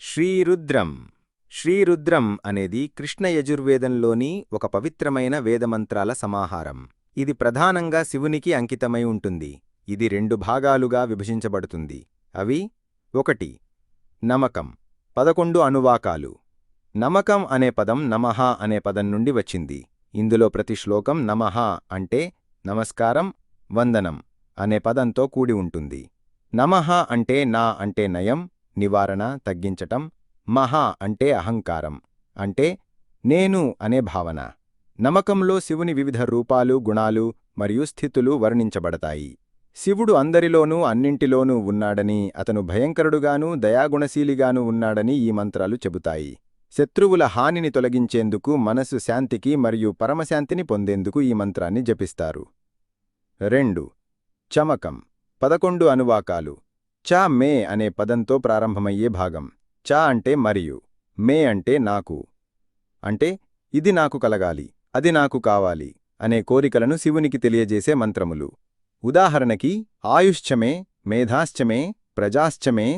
శ్రీరుద్రం. శ్రీరుద్రం అనేది కృష్ణ యజుర్వేదంలోని ఒక పవిత్రమైన వేదమంత్రాల సమాహారం. ఇది ప్రధానంగా శివునికి అంకితమై ఉంటుంది. ఇది రెండు భాగాలుగా విభజించబడుతుంది. అవి ఒకటి నమకం పదకొండు అనువాకాలు. నమకం అనే పదం నమః అనే పదం నుండి వచ్చింది. ఇందులో ప్రతి శ్లోకం నమః అంటే నమస్కారం వందనం అనే పదంతో కూడి ఉంటుంది. నమః అంటే నా అంటే నయం నివారణ తగ్గించటం మహా అంటే అహంకారం. అంటే నేను అనే భావన. నమకంలో శివుని వివిధ రూపాలు గుణాలు మరియు స్థితులు వర్ణించబడతాయి. శివుడు అందరిలోనూ అన్నింటిలోనూ ఉన్నాడని అతను భయంకరుడుగానూ దయాగుణశీలిగానూ ఉన్నాడని ఈ మంత్రాలు చెబుతాయి. శత్రువుల హానిని తొలగించేందుకు మనసు శాంతికి మరియు పరమశాంతిని పొందేందుకు ఈ మంత్రాన్ని జపిస్తారు. రెండు. చమకం. పదకొండు అనువాకాలు. చ మే అనే పదంతో ప్రారంభమయ్యే భాగం. చ అంటే మరియు. మే అంటే నాకు. అంటే ఇది నాకు కలగాలి. అది నాకు కావాలి అనే కోరికలను శివునికి తెలియజేసే మంత్రములు. ఉదాహరణకి ఆయుశ్చమే మేధాశ్చమే ప్రజాశ్చమే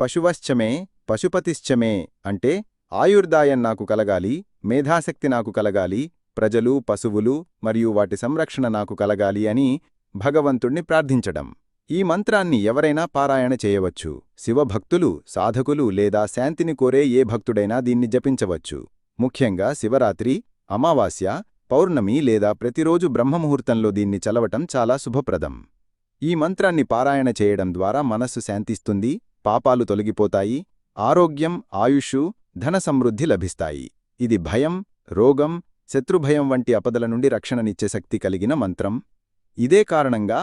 పశువశ్చమే పశుపతిశ్చమే అంటే ఆయుర్దాయం నాకు కలగాలి మేధాశక్తి నాకు కలగాలి ప్రజలు పశువులు మరియు వాటి సంరక్షణ నాకు కలగాలి అని భగవంతుణ్ణి ప్రార్థించడం. ఈ మంత్రాన్ని ఎవరైనా పారాయణ చేయవచ్చు. శివభక్తులు సాధకులు లేదా శాంతిని కోరే ఏ భక్తుడైనా దీన్ని జపించవచ్చు. ముఖ్యంగా శివరాత్రి అమావాస్య పౌర్ణమి లేదా ప్రతిరోజు బ్రహ్మముహూర్తంలో దీన్ని చలవటం చాలా శుభప్రదం. ఈ మంత్రాన్ని పారాయణ చేయడం ద్వారా మనస్సు శాంతిస్తుంది పాపాలు తొలగిపోతాయి ఆరోగ్యం ఆయుషు ధన సమృద్ధి లభిస్తాయి. ఇది భయం రోగం శత్రుభయం వంటి అపదల నుండి రక్షణనిచ్చే శక్తి కలిగిన మంత్రం. ఇదే కారణంగా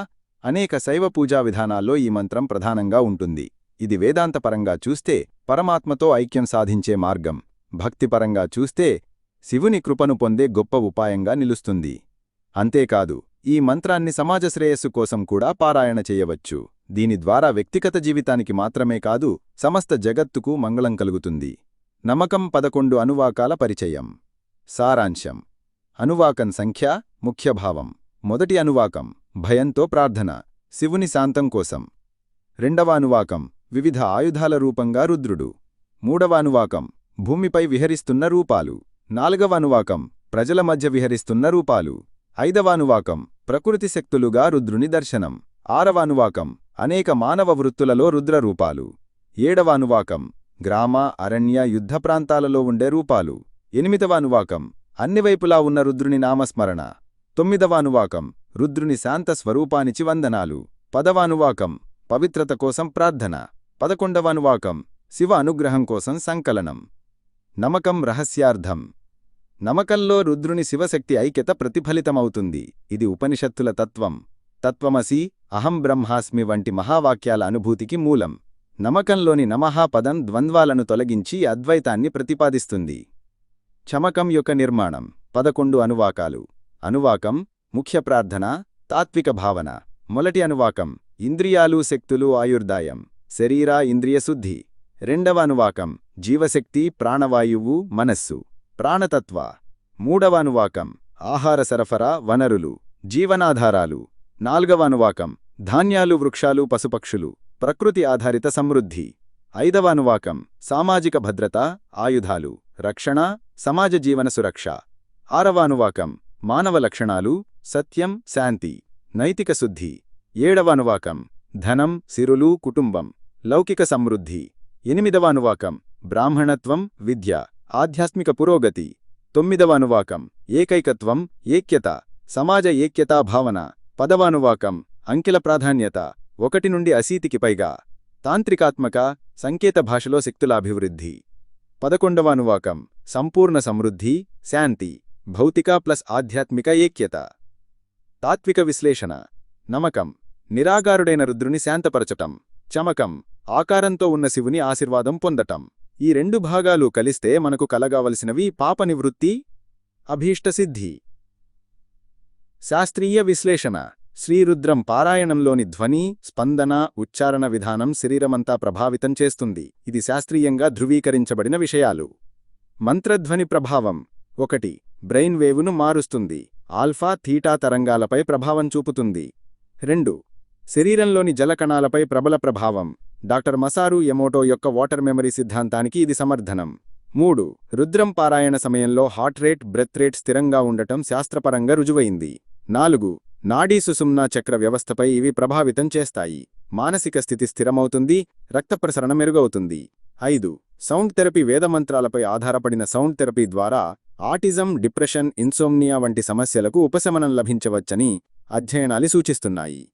అనేక శైవ పూజా విధానాల్లో ఈ మంత్రం ప్రధానంగా ఉంటుంది. ఇది వేదాంతపరంగా చూస్తే పరమాత్మతో ఐక్యం సాధించే మార్గం. భక్తిపరంగా చూస్తే శివుని కృపను పొందే గొప్ప ఉపాయంగా నిలుస్తుంది. అంతేకాదు ఈ మంత్రాన్ని సమాజ శ్రేయస్సు కోసం కూడా పారాయణ చేయవచ్చు. దీని ద్వారా వ్యక్తిగత జీవితానికి మాత్రమే కాదు సమస్త జగత్తుకు మంగళం కలుగుతుంది. నమకం పదకొండు అనువాకాల పరిచయం. సారాంశం. అనువాకం సంఖ్య ముఖ్యభావం మొదటి అనువాకం. భయంతో ప్రార్థన శివుని శాంతం కోసం. రెండవ అనువాకం వివిధ ఆయుధాల రూపంగా రుద్రుడు. మూడవ అనువాకం భూమిపై విహరిస్తున్న రూపాలు. నాలుగవ అనువాకం ప్రజల మధ్య విహరిస్తున్న రూపాలు. ఐదవ అనువాకం ప్రకృతి శక్తులుగా రుద్రుని దర్శనం. ఆరవ అనువాకం అనేక మానవ వృత్తులలో రుద్రరూపాలు ఏడవ అనువాకం గ్రామ అరణ్య యుద్ధ ప్రాంతాలలో ఉండే రూపాలు. ఎనిమిదవ అనువాకం అన్ని వైపులా ఉన్న రుద్రుని నామస్మరణ. తొమ్మిదవ అనువాకం రుద్రుని శాంత స్వరూపానిచి వందనాలు. పదవ అనువాకం పవిత్రత కోసం ప్రార్థన. పదకొండవ అనువాకం శివ అనుగ్రహం కోసం సంకలనం. నమకం రహస్యార్థం. నమకంలో రుద్రుని శివశక్తి ఐక్యత ప్రతిఫలితమవుతుంది. ఇది ఉపనిషత్తుల తత్వం. తత్వమసి అహం బ్రహ్మాస్మి వంటి మహావాక్యాల అనుభూతికి మూలం. నమకంలోని నమహా పదం ద్వంద్వాలను తొలగించి అద్వైతాన్ని ప్రతిపాదిస్తుంది. చమకం యొక్క నిర్మాణం. పదకొండు అనువాకాలు. అనువాకం ముఖ్య ప్రార్థన తాత్విక భావన. మొదటి అనువాకం ఇంద్రియాలు శక్తులు ఆయుర్దాయం. శరీర ఇంద్రియశుద్ధి రెండవ అనువాకం జీవశక్తి ప్రాణవాయువు మనస్సు. ప్రాణతత్వ. మూడవ అనువాకం ఆహార సరఫరా వనరులు. జీవనాధారాలు. నాల్గవ అనువాకం ధాన్యాలు వృక్షాలు పశుపక్షులు. ప్రకృతి ఆధారిత సమృద్ధి. ఐదవ అనువాకం సామాజిక భద్రత ఆయుధాలు. రక్షణ సమాజ జీవన సురక్ష. ఆరవ అనువాకం మానవ లక్షణాలు సత్యం శాంతి నైతిక శుద్ధి ఏడవ అనువాకం ధనం సిరులు కుటుంబం లౌకిక సమృద్ధి ఎనిమిదవ అనువాకం బ్రాహ్మణత్వం విద్య ఆధ్యాత్మిక పురోగతి తొమ్మిదవ అనువాకం ఏకైకత్వం ఏక్యత సమాజ ఏక్యతా భావన పదవ అనువాకం అంకెల ప్రాధాన్యత ఒకటి నుండి అసీతికి పైగా తాంత్రికాత్మక సంకేత భాషలో శక్తుల అభివృద్ధి. పదకొండవ అనువాకం సంపూర్ణ సమృద్ధి శాంతి భౌతిక ప్లస్ ఆధ్యాత్మిక ఏక్యత. తాత్విక విశ్లేషణ. నమకం. నిరాగారుడైన రుద్రుని శాంతపరచటం. చమకం. ఆకారంతో ఉన్న శివుని ఆశీర్వాదం పొందటం. ఈ రెండు భాగాలు కలిస్తే మనకు కలగావలసినవి పాపనివృత్తి అభీష్టసిద్ధి శాస్త్రీయ విశ్లేషణ. శ్రీరుద్రం పారాయణంలోని ధ్వని స్పందన ఉచ్చారణ విధానం శరీరమంతా ప్రభావితం చేస్తుంది. ఇది శాస్త్రీయంగా ధృవీకరించబడిన విషయాలు. మంత్రధ్వని ప్రభావం. ఒకటి బ్రెయిన్ వేవును మారుస్తుంది. ఆల్ఫా థీటా తరంగాలపై ప్రభావం చూపుతుంది. రెండు శరీరంలోని జలకణాలపై ప్రబల ప్రభావం. డాక్టర్ మసారు ఎమోటో యొక్క వాటర్ మెమరీ సిద్ధాంతానికి ఇది సమర్థనం. మూడు రుద్రం పారాయణ సమయంలో హార్ట్ రేట్ బ్రెత్ రేట్ స్థిరంగా ఉండటం శాస్త్రపరంగా రుజువైంది. నాలుగు నాడీ సుసుమ్నా చక్ర వ్యవస్థపై ఇవి ప్రభావితం చేస్తాయి. మానసిక స్థితి స్థిరమవుతుంది రక్త ప్రసరణ మెరుగవుతుంది. ఐదు సౌండ్ థెరపీ వేదమంత్రాలపై ఆధారపడిన సౌండ్ థెరపీ ద్వారా ఆటిజం డిప్రెషన్ ఇన్సోమ్నియా వంటి సమస్యలకు ఉపశమనం లభించవచ్చని అధ్యయనాలు సూచిస్తున్నాయి.